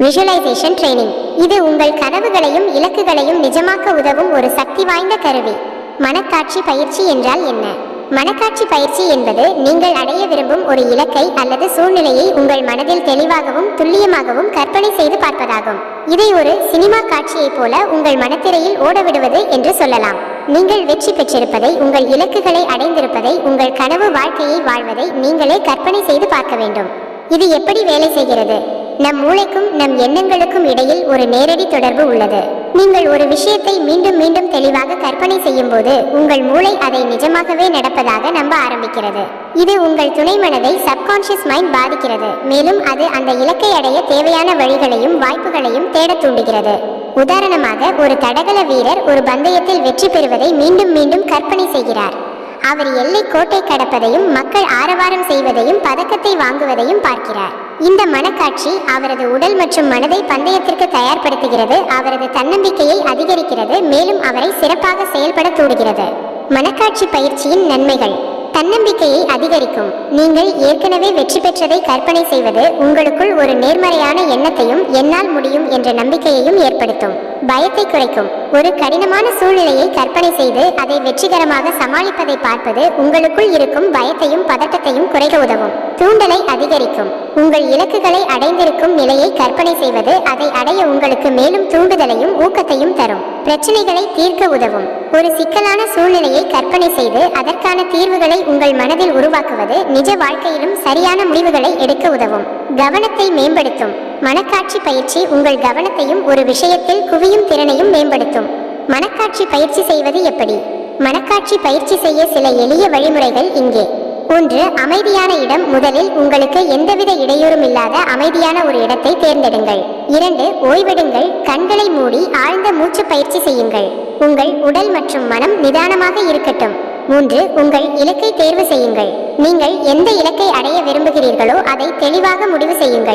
Visualisation training இது உங்கள் கனவுகளையும் இலக்குகளையும் நிஜமாக்க உதவும் ஒரு சக்தி வாய்ந்த கருவி. மனக்காட்சி பயிற்சி என்றால் என்ன? மனக்காட்சி பயிற்சி என்பது நீங்கள் அடைய விரும்பும் ஒரு இலக்கை அல்லது சூழ்நிலையை உங்கள் மனதில் தெளிவாகவும் துல்லியமாகவும் கற்பனை செய்து பார்ப்பதாகும். இதை ஒரு சினிமா காட்சியைப் போல உங்கள் மனத்திரையில் ஓடவிடுவது என்று சொல்லலாம். நீங்கள் வெற்றி பெற்றிருப்பதை உங்கள் இலக்குகளை அடைந்திருப்பதை உங்கள் கனவு வாழ்க்கையை வாழ்வதை நீங்களே கற்பனை செய்து பார்க்க வேண்டும். இது எப்படி வேலை செய்கிறது? நம் மூளைக்கும் நம் எண்ணங்களுக்கும் இடையில் ஒரு நேரடி தொடர்பு உள்ளது. நீங்கள் ஒரு விஷயத்தை மீண்டும் மீண்டும் தெளிவாக கற்பனை செய்யும் போது உங்கள் மூளை அதை நிஜமாகவே நடப்பதாக நம்ப ஆரம்பிக்கிறது. இது உங்கள் துணை மனதை சப்கான்ஷியஸ் மைண்ட் பாதிக்கிறது. மேலும் அது அந்த இலக்கை அடைய தேவையான வழிகளையும் வாய்ப்புகளையும் தேடத் தூண்டுகிறது. உதாரணமாக ஒரு தடகள வீரர் ஒரு பந்தயத்தில் வெற்றி பெறுவதை மீண்டும் மீண்டும் கற்பனை செய்கிறார். அவர் எல்லை கோட்டை கடப்பதையும் மக்கள் ஆரவாரம் செய்வதையும் பதக்கத்தை வாங்குவதையும் பார்க்கிறார். இந்த மனக்காட்சி அவரது உடல் மற்றும் மனதை பந்தயத்திற்கு தயார்படுத்துகிறது. அவரது தன்னம்பிக்கையை அதிகரிக்கிறது. மேலும் அவரை சிறப்பாக செயல்பட தூண்டுகிறது மனக்காட்சி பயிற்சியின் நன்மைகள். தன்னம்பிக்கையை அதிகரிக்கும். நீங்கள் ஏற்கனவே வெற்றி பெற்றதை கற்பனை செய்வது உங்களுக்குள் ஒரு நேர்மறையான எண்ணத்தையும் என்னால் முடியும் என்ற நம்பிக்கையையும் ஏற்படுத்தும். பயத்தை குறைக்கும். ஒரு கடினமான சூழ்நிலையை கற்பனை செய்து அதை வெற்றிகரமாக சமாளிப்பதை பார்ப்பது உங்களுக்குள் இருக்கும் பயத்தையும் பதட்டத்தையும் குறைக்க உதவும். தூண்டலை அதிகரிக்கும். உங்கள் இலக்குகளை அடைந்திருக்கும் நிலையை கற்பனை செய்வது அதை அடைய உங்களுக்கு மேலும் தூண்டுதலையும் ஊக்கத்தையும் தரும். பிரச்சனைகளை தீர்க்க உதவும். ஒரு சிக்கலான சூழ்நிலையை கற்பனை செய்து அதற்கான தீர்வுகளை உங்கள் மனதில் உருவாக்குவது நிஜ வாழ்க்கையிலும் சரியான முடிவுகளை எடுக்க உதவும். கவனத்தை மேம்படுத்தும். மனக்காட்சி பயிற்சி உங்கள் கவனத்தையும் ஒரு விஷயத்தில் குவியும் திறனையும் மேம்படுத்தும். மனக்காட்சி பயிற்சி செய்வது எப்படி? மனக்காட்சி பயிற்சி செய்ய சில எளிய வழிமுறைகள் இங்கே. ஒன்று அமைதியான இடம் முதலில் உங்களுக்கு எந்தவித இடையூறும் இல்லாத அமைதியான ஒரு இடத்தை தேர்ந்தெடுங்கள். இரண்டு ஓய்வெடுங்கள். கண்களை மூடி ஆழ்ந்த மூச்சு பயிற்சி செய்யுங்கள். உங்கள் உடல் மற்றும் மனம் நிதானமாக இருக்கட்டும். மூன்று உங்கள் இலக்கை தேர்வு செய்யுங்கள். நீங்கள் எந்த இலக்கை அடைய விரும்புகிறீர்களோ அதை தெளிவாக முடிவு செய்யுங்கள்.